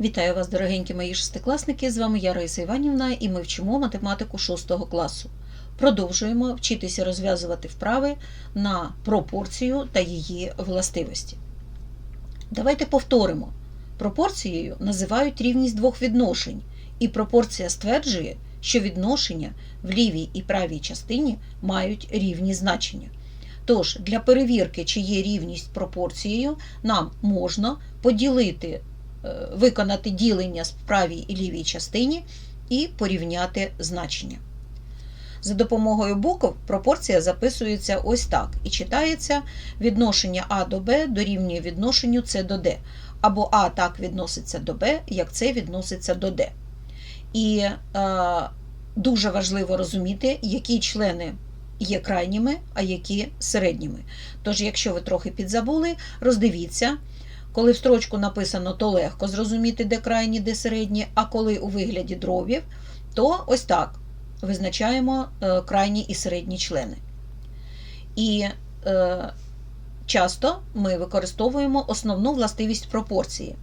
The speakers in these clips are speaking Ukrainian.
Вітаю вас, дорогенькі мої шестикласники! З вами я Раїса Іванівна і ми вчимо математику 6 класу. Продовжуємо вчитися розв'язувати вправи на пропорцію та її властивості. Давайте повторимо. Пропорцією називають рівність двох відношень, і пропорція стверджує, що відношення в лівій і правій частині мають рівні значення. Тож, для перевірки, чи є рівність пропорцією, нам можна поділити виконати ділення в правій і лівій частині і порівняти значення. За допомогою букв пропорція записується ось так і читається відношення А до Б дорівнює відношенню С до Д, або А так відноситься до Б, як С відноситься до Д. І е, дуже важливо розуміти, які члени є крайніми, а які середніми. Тож, якщо ви трохи підзабули, роздивіться. Коли в строчку написано, то легко зрозуміти, де крайні, де середні, а коли у вигляді дробів, то ось так визначаємо е, крайні і середні члени. І е, часто ми використовуємо основну властивість пропорції,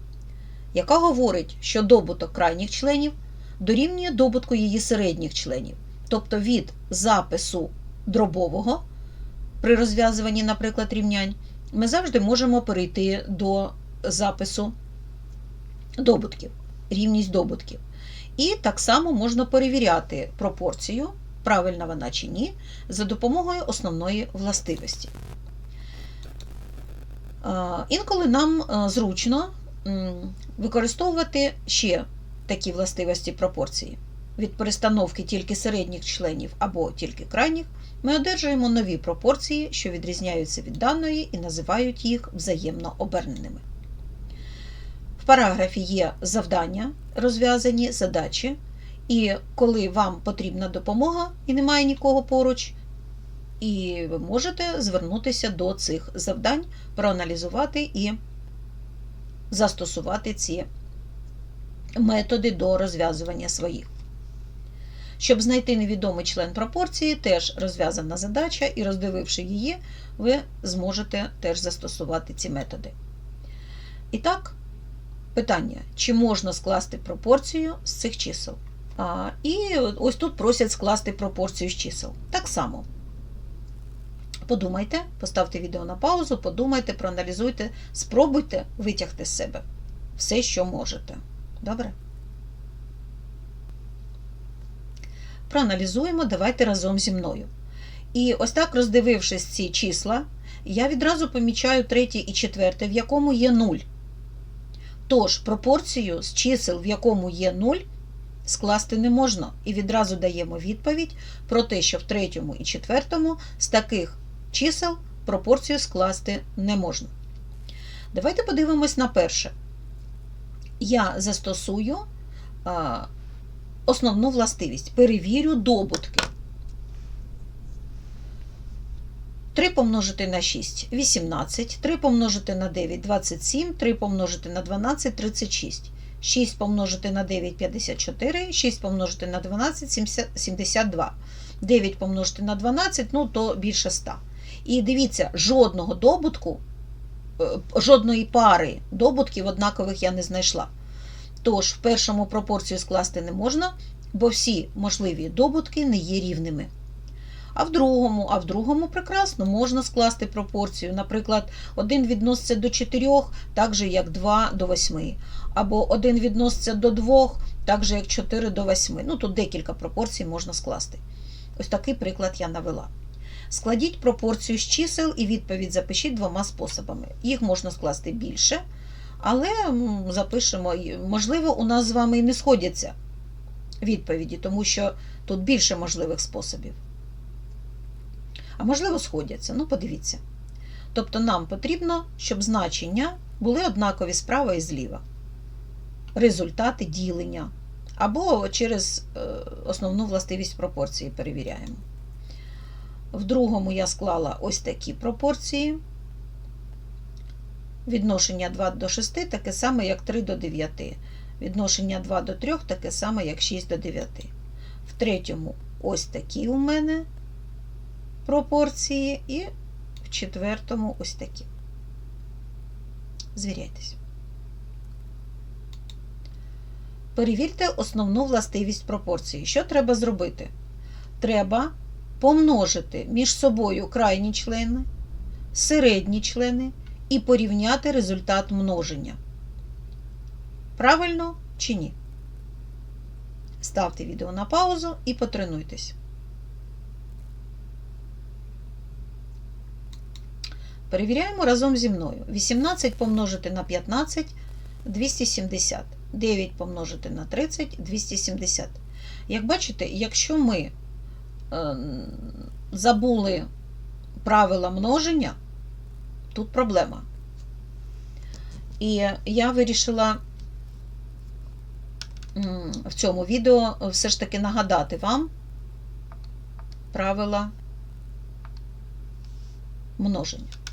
яка говорить, що добуток крайніх членів дорівнює добутку її середніх членів. Тобто від запису дробового при розв'язуванні, наприклад, рівнянь, ми завжди можемо перейти до запису добутків, рівність добутків. І так само можна перевіряти пропорцію, правильна вона чи ні, за допомогою основної властивості. Інколи нам зручно використовувати ще такі властивості пропорції. Від перестановки тільки середніх членів або тільки крайніх ми одержуємо нові пропорції, що відрізняються від даної і називають їх взаємно оберненими. В параграфі є завдання, розв'язані задачі, і коли вам потрібна допомога і немає нікого поруч, і ви можете звернутися до цих завдань, проаналізувати і застосувати ці методи до розв'язування своїх. Щоб знайти невідомий член пропорції, теж розв'язана задача, і роздививши її, ви зможете теж застосувати ці методи. І так, питання: чи можна скласти пропорцію з цих чисел? А, І ось тут просять скласти пропорцію з чисел. Так само. Подумайте, поставте відео на паузу, подумайте, проаналізуйте, спробуйте витягти з себе все, що можете. Добре? Проаналізуємо, давайте разом зі мною. І ось так, роздивившись ці числа, я відразу помічаю третє і четверте, в якому є 0. Тож, пропорцію з чисел, в якому є 0, скласти не можна. І відразу даємо відповідь про те, що в третьому і четвертому з таких чисел пропорцію скласти не можна. Давайте подивимось на перше. Я застосую основну властивість. Перевірю добутки. 3 помножити на 6 18, 3 помножити на 9 27, 3 помножити на 12 36, 6 помножити на 9 54, 6 помножити на 12 72, 9 помножити на 12, ну то більше 100. І дивіться, жодного добутку, жодної пари добутків однакових я не знайшла. Тож, в першому пропорцію скласти не можна, бо всі можливі добутки не є рівними. А в другому, а в другому прекрасно можна скласти пропорцію. Наприклад, 1 відноситься до 4, так же, як 2 до 8. Або 1 відноситься до 2, так же, як 4 до 8. Ну, тут декілька пропорцій можна скласти. Ось такий приклад я навела. Складіть пропорцію з чисел і відповідь запишіть двома способами. Їх можна скласти більше, але запишемо, можливо, у нас з вами і не сходяться відповіді, тому що тут більше можливих способів. А можливо, сходяться. Ну, подивіться. Тобто нам потрібно, щоб значення були однакові справа і зліва. Результати ділення. Або через основну властивість пропорції перевіряємо. В другому я склала ось такі пропорції. Відношення 2 до 6 таке саме, як 3 до 9. Відношення 2 до 3 таке саме, як 6 до 9. В третьому ось такі у мене пропорції, і в четвертому ось такі. Звіряйтесь. Перевірте основну властивість пропорції. Що треба зробити? Треба помножити між собою крайні члени, середні члени і порівняти результат множення. Правильно чи ні? Ставте відео на паузу і потренуйтесь. Перевіряємо разом зі мною. 18 помножити на 15 270. 9 помножити на 30 270. Як бачите, якщо ми е, забули правила множення, тут проблема. І я вирішила в цьому відео все ж таки нагадати вам правила множення.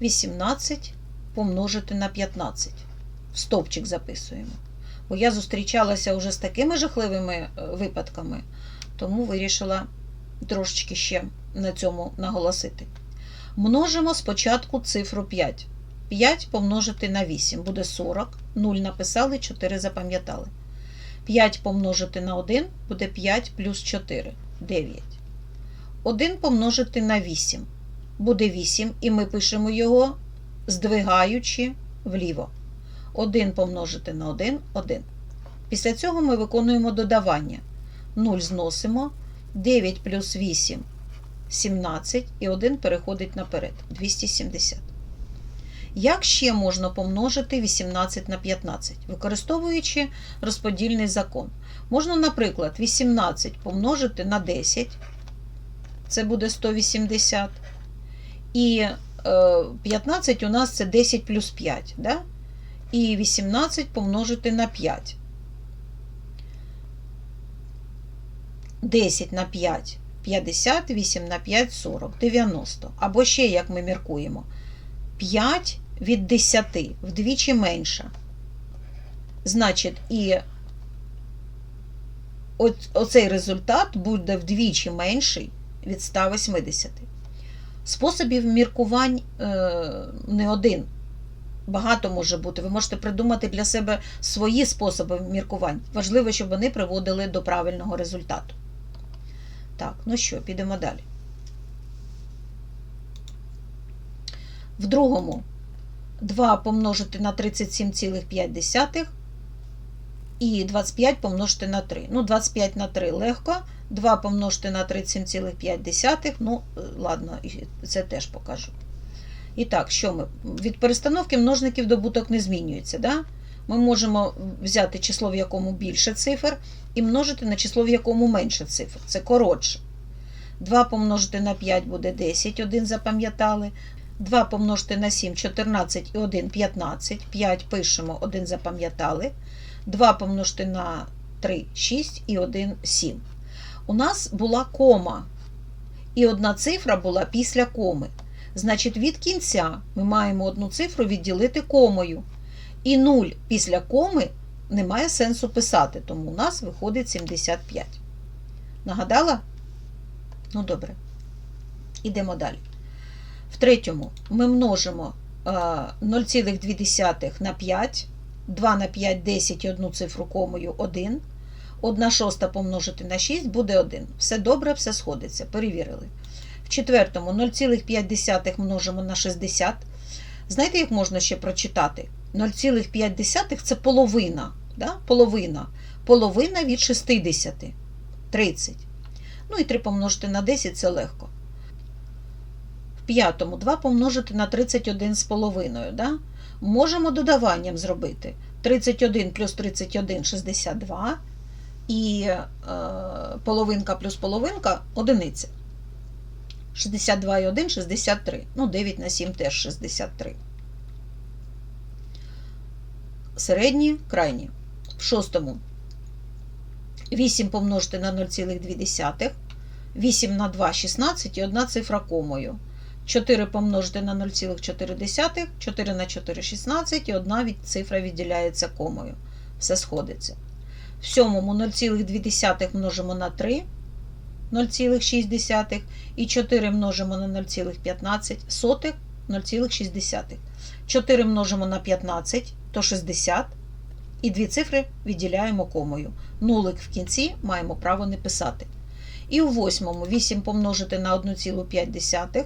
18 помножити на 15. В стовпчик записуємо. Бо я зустрічалася вже з такими жахливими е, випадками, тому вирішила трошечки ще на цьому наголосити. Множимо спочатку цифру 5. 5 помножити на 8 буде 40. 0 написали, 4 запам'ятали. 5 помножити на 1 буде 5 плюс 4 9. 1 помножити на 8 буде 8, і ми пишемо його, здвигаючи вліво. 1 помножити на 1 1. Після цього ми виконуємо додавання. 0 зносимо, 9 плюс 8 17 і 1 переходить наперед 270. Як ще можна помножити 18 на 15, використовуючи розподільний закон? Можна, наприклад, 18 помножити на 10, це буде 180. І е, 15 у нас це 10 плюс 5. Да? І 18 помножити на 5. 10 на 5 50, 8 на 5 40, 90. Або ще, як ми міркуємо, 5 від 10 вдвічі менше. Значить, і оцей результат буде вдвічі менший від 180. Способів міркувань не один. Багато може бути. Ви можете придумати для себе свої способи міркувань. Важливо, щоб вони приводили до правильного результату. Так, ну що, підемо далі. В другому 2 помножити на 37,5 і 25 помножити на 3. Ну, 25 на 3 легко. 2 помножити на 37,5. Ну, ладно, це теж покажу. І так, що ми? Від перестановки множників добуток не змінюється. Да? Ми можемо взяти число, в якому більше цифр, і множити на число, в якому менше цифр. Це коротше. 2 помножити на 5 буде 10, 1 запам'ятали. 2 помножити на 7 14 і 1 15. 5 пишемо, 1 запам'ятали. 2 помножити на 3 6 і 1 7. У нас була кома. І одна цифра була після коми. Значить, від кінця ми маємо одну цифру відділити комою. І 0 після коми немає сенсу писати, тому у нас виходить 75. Нагадала? Ну, добре. Ідемо далі. В третьому ми множимо 0,2 на 5, 2 на 5 10 і одну цифру комою 1. 1 шоста помножити на 6 буде 1. Все добре, все сходиться. Перевірили. В четвертому 0,5 множимо на 60. Знаєте, як можна ще прочитати? 0,5 це половина. Да? Половина. Половина від 60. 30. Ну і 3 помножити на 10 це легко. В п'ятому 2 помножити на 31 з половиною. Да? Можемо додаванням зробити. 31 плюс 31 62. І е, половинка плюс половинка одиниця. 62 і 1 63. Ну, 9 на 7 теж 63. Середні, крайні. В шостому 8 помножити на 0,2. 8 на 2 16 і одна цифра комою. 4 помножити на 0,4, 4 на 4 16 і одна від цифра відділяється комою. Все сходиться. В сьомому 0,2 множимо на 3, 0,6 і 4 множимо на 0,15 сотих 0,6. 4 множимо на 15, то 60. І дві цифри відділяємо комою. Нулик в кінці маємо право не писати. І у восьмому 8 помножити на 1,5.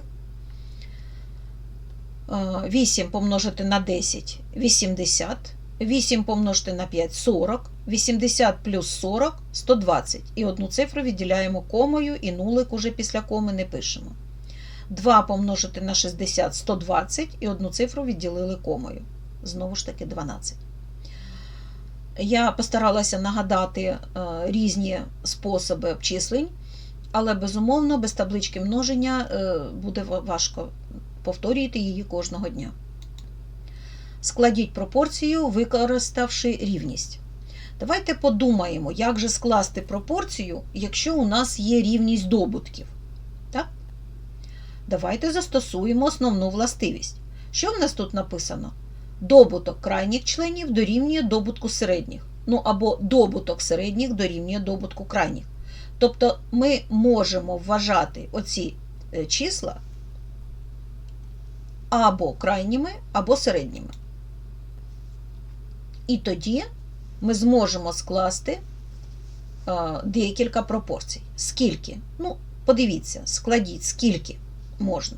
8 помножити на 10 80. 8 помножити на 5 40. 80 плюс 40 120. І одну цифру відділяємо комою, і нулик уже після коми не пишемо. 2 помножити на 60 120 і одну цифру відділили комою. Знову ж таки 12. Я постаралася нагадати е, різні способи обчислень, але безумовно без таблички множення е, буде важко повторюйте її кожного дня. Складіть пропорцію, використавши рівність. Давайте подумаємо, як же скласти пропорцію, якщо у нас є рівність добутків. Так? Давайте застосуємо основну властивість. Що в нас тут написано? Добуток крайніх членів дорівнює добутку середніх. Ну або добуток середніх дорівнює добутку крайніх. Тобто ми можемо вважати оці е, числа або крайніми, або середніми. І тоді ми зможемо скласти декілька пропорцій. Скільки? Ну, подивіться, складіть, скільки можна.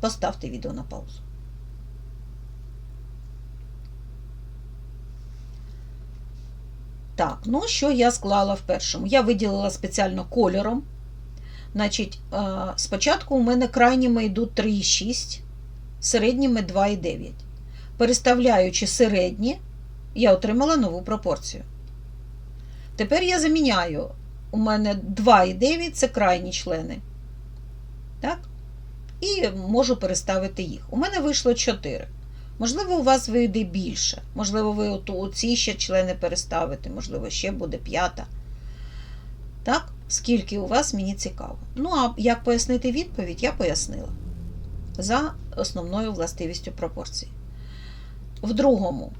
Поставте відео на паузу. Так, ну що я склала в першому? Я виділила спеціально кольором. Значить, спочатку у мене крайніми йдуть 3,6, середніми 2,9. Переставляючи середні, я отримала нову пропорцію. Тепер я заміняю. У мене 2,9 це крайні члени. Так? І можу переставити їх. У мене вийшло 4. Можливо, у вас вийде більше. Можливо, ви оці ще члени переставите, можливо, ще буде п'ята. Так? Скільки у вас, мені цікаво. Ну, а як пояснити відповідь, я пояснила за основною властивістю пропорції. В другому,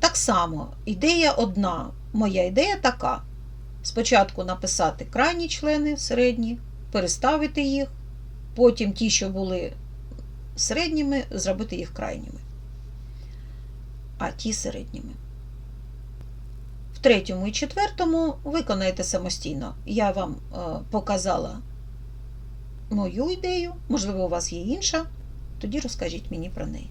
так само, ідея одна. Моя ідея така: спочатку написати крайні члени середні, переставити їх, потім ті, що були середніми, зробити їх крайніми, а ті середніми третьому і четвертому виконайте самостійно. Я вам е, показала мою ідею, можливо, у вас є інша, тоді розкажіть мені про неї.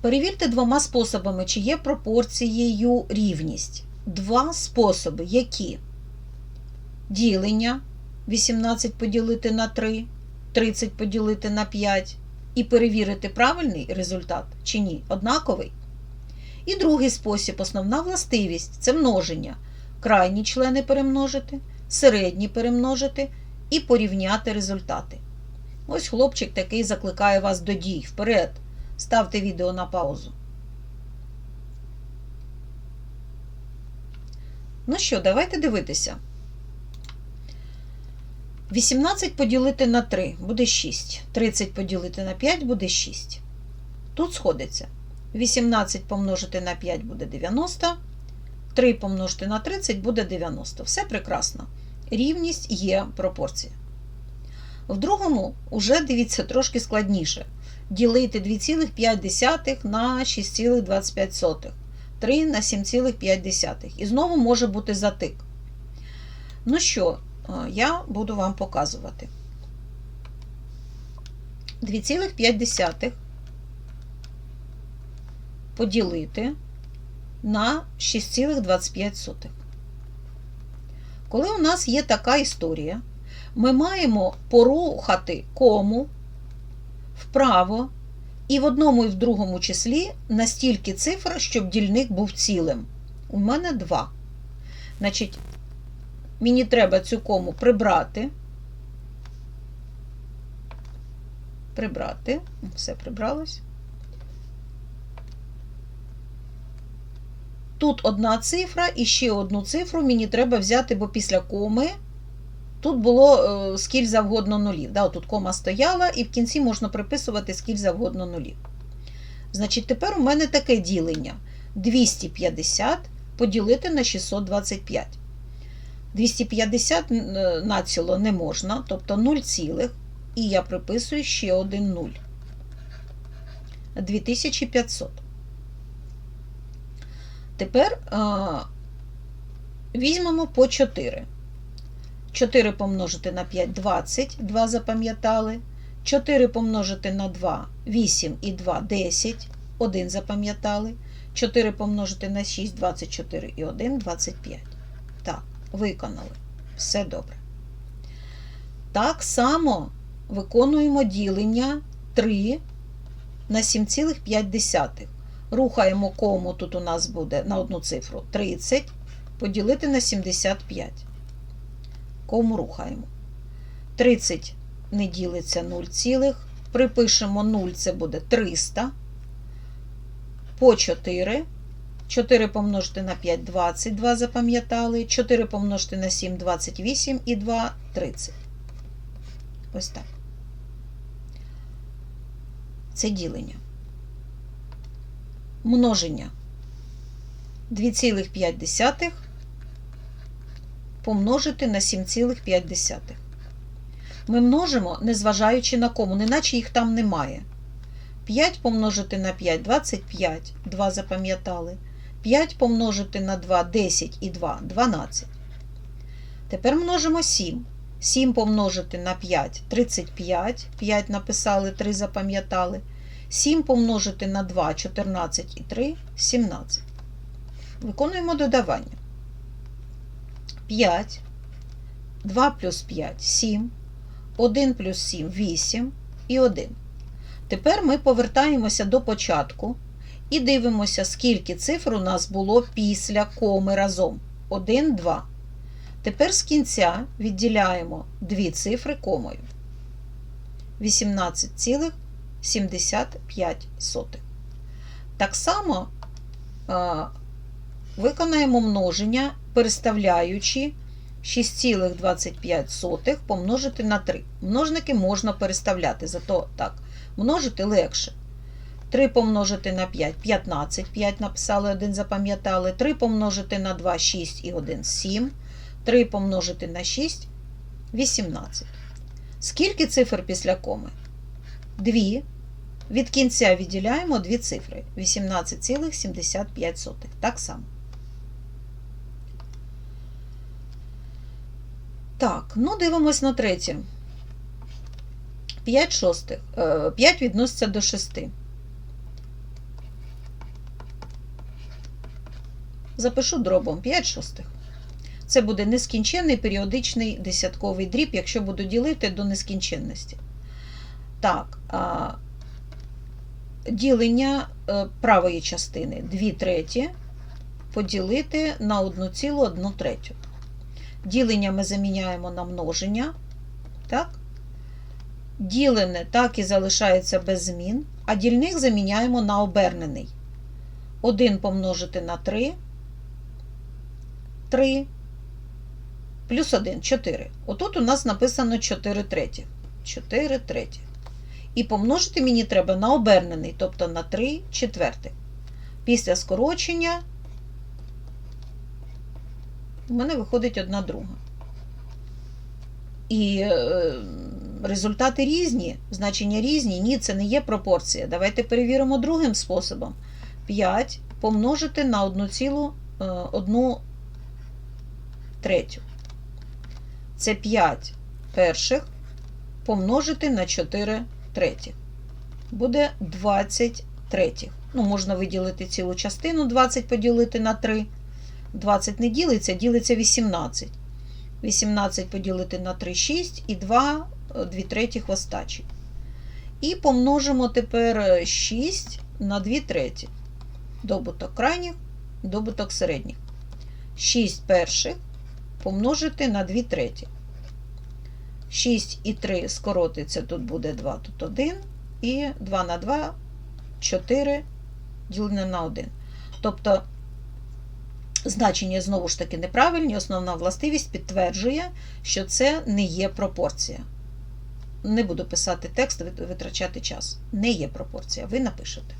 Перевірте двома способами, чи є пропорцією рівність. Два способи, які ділення 18 поділити на 3, 30 поділити на 5, і перевірити правильний результат чи ні, однаковий. І другий спосіб, основна властивість це множення. Крайні члени перемножити, середні перемножити і порівняти результати. Ось хлопчик такий закликає вас до дій. Вперед. Ставте відео на паузу. Ну що, давайте дивитися. 18 поділити на 3 буде 6. 30 поділити на 5 буде 6. Тут сходиться. 18 помножити на 5 буде 90. 3 помножити на 30 буде 90. Все прекрасно. Рівність є пропорція. В другому, вже дивіться, трошки складніше. Ділити 2,5 на 6,25. 3 на 7,5. І знову може бути затик. Ну що, я буду вам показувати. 2,5 поділити на 6,25. Коли у нас є така історія, ми маємо порухати кому вправо і в одному і в другому числі настільки цифр, щоб дільник був цілим. У мене 2. Значить, мені треба цю кому прибрати. Прибрати, все прибралось. Тут одна цифра і ще одну цифру мені треба взяти, бо після коми тут було е, скіль завгодно нулів. Да, Тут кома стояла, і в кінці можна приписувати скіль завгодно нулів. Значить, тепер у мене таке ділення: 250 поділити на 625. 250 націло не можна, тобто 0 цілих. і я приписую ще один 0. 2500. Тепер а, візьмемо по 4. 4 помножити на 5 20, 2 запам'ятали. 4 помножити на 2 8 і 2 10, 1 запам'ятали. 4 помножити на 6 24 і 1 25. Так, виконали. Все добре. Так само виконуємо ділення 3 на 7,5. Рухаємо кому тут у нас буде на одну цифру 30 поділити на 75. Кому рухаємо. 30 не ділиться 0, цілих. припишемо 0, це буде 300. По 4. 4 помножити на 5 22 запам'ятали. 4 помножити на 7 28 і 2 30. Ось так. Це ділення. Множення 2,5 помножити на 7,5. Ми множимо, незважаючи на кому, неначе їх там немає. 5 помножити на 5 25, 2 запам'ятали. 5 помножити на 2 10 і 2 12. Тепер множимо 7. 7 помножити на 5 35, 5 написали, 3 запам'ятали. 7 помножити на 2 14 і 3 17. Виконуємо додавання. 5, 2 плюс 5 7, 1 плюс 7 8 і 1. Тепер ми повертаємося до початку і дивимося, скільки цифр у нас було після коми разом. 1, 2. Тепер з кінця відділяємо дві цифри комою. 18,75. Так само а, виконаємо множення, переставляючи 6,25 помножити на 3. Множники можна переставляти, зато так, множити легше. 3 помножити на 5 15, 5 написали, 1 запам'ятали. 3 помножити на 2 6 і 1 7. 3 помножити на 6 18. Скільки цифр після коми? 2. Від кінця відділяємо дві цифри 18,75. Так само. Так, ну дивимось на третє. 5 шостих. 5 відноситься до 6. Запишу дробом 5 шостих. Це буде нескінченний періодичний десятковий дріб, якщо буду ділити до нескінченності. Так, ділення е, правої частини 2 треті поділити на 1,1 третю. Ділення ми заміняємо на множення. Так? Ділене так і залишається без змін, а дільник заміняємо на обернений. 1 помножити на 3, 3, плюс 1 4. Отут у нас написано 4 третіх. 4 третіх. І помножити мені треба на обернений, тобто на 3 четвертих. Після скорочення у мене виходить одна друга. І е, результати різні, значення різні. Ні, це не є пропорція. Давайте перевіримо другим способом. 5 помножити на 1,1 третю. Це 5 перших помножити на 4 третіх. Буде 20 третіх. Ну, можна виділити цілу частину, 20 поділити на 3. 20 не ділиться, ділиться 18. 18 поділити на 3 6 і 2 2 третіх в остачі. І помножимо тепер 6 на 2 треті. Добуток крайніх, добуток середніх. 6 перших помножити на 2 треті. 6 і 3 скоротиться, тут буде 2, тут 1. І 2 на 2 4 ділене на 1. Тобто значення знову ж таки неправильні, основна властивість підтверджує, що це не є пропорція. Не буду писати текст, витрачати час. Не є пропорція. Ви напишете.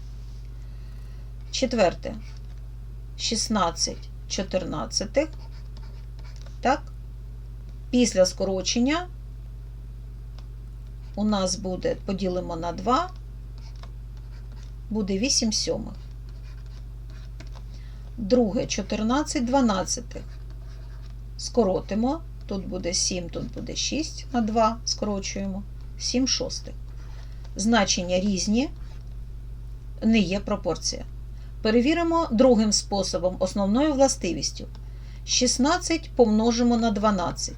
Четверте. 16 14. Так? Після скорочення у нас буде, поділимо на 2, буде 8 сьомих. Друге 14 дванадцятих. Скоротимо. Тут буде 7, тут буде 6 на 2, скорочуємо. 7 шостих. Значення різні, не є пропорція. Перевіримо другим способом, основною властивістю. 16 помножимо на 12.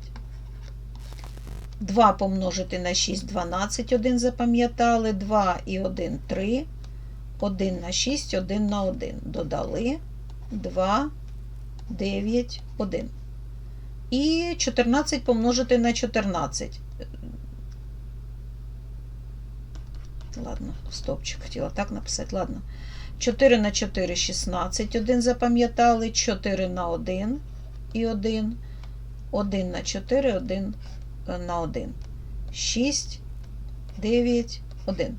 2 помножити на 6 12, 1 запам'ятали, 2 і 1 3, 1 на 6, 1 на 1. Додали 2, 9, 1. І 14 помножити на 14. Ладно, стопчик хотіла так написати. Ладно. 4 на 4 16, 1 запам'ятали, 4 на 1 і 1, 1 на 4, 1 на 1. 6, 9, 1.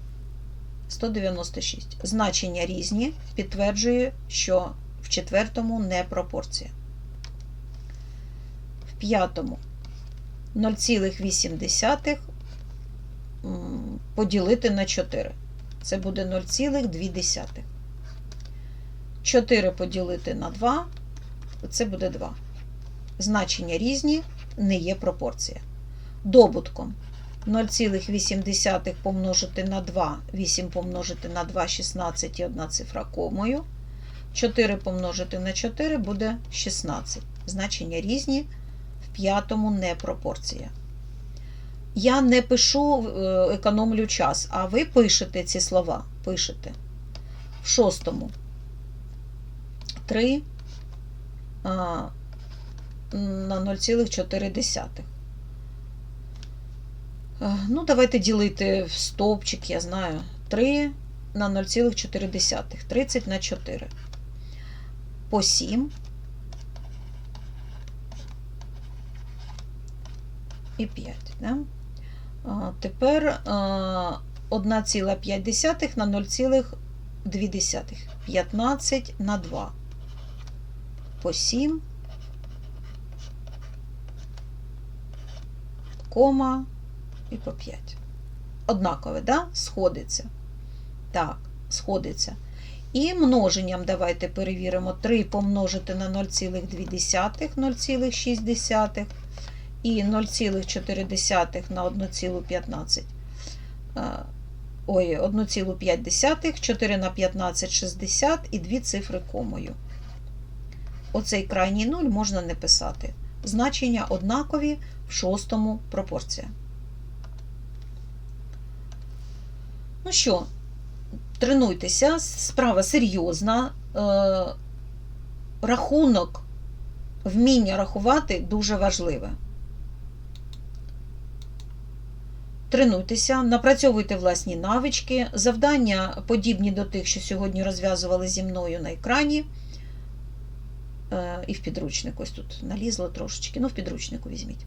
196. Значення різні підтверджує, що в четвертому не пропорція. В п'ятому 0,8 поділити на 4. Це буде 0,2. 4 поділити на 2, це буде 2. Значення різні, не є пропорція. Добутком 0,8 помножити на 2, 8 помножити на 2, 16 і одна цифра комою. 4 помножити на 4 буде 16. Значення різні, в п'ятому не пропорція. Я не пишу, е, економлю час, а ви пишете ці слова. Пишете. В шостому 3 на 0,4. Е, Ну, давайте ділити в стовпчик, я знаю. 3 на 0,4. 30 на 4. По 7. І 5. Да? А, Тепер а, 1,5 на 0,2. 15 на 2. По 7. Кома і по 5. Однакове, да? Сходиться. Так, сходиться. І множенням давайте перевіримо. 3 помножити на 0,2, 0,6 і 0,4 на 1,15. Ой, 1,5, 4 на 15 60 і дві цифри комою. Оцей крайній 0 можна не писати. Значення однакові в шостому пропорція. Ну що, тренуйтеся, справа серйозна. Е, рахунок, вміння рахувати дуже важливе. Тренуйтеся, напрацьовуйте власні навички, завдання подібні до тих, що сьогодні розв'язували зі мною на екрані. Е, І в підручнику ось тут налізло трошечки, ну в підручнику візьміть.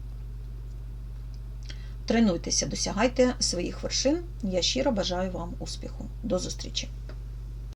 Тренуйтеся, досягайте своїх вершин. Я щиро бажаю вам успіху. До зустрічі!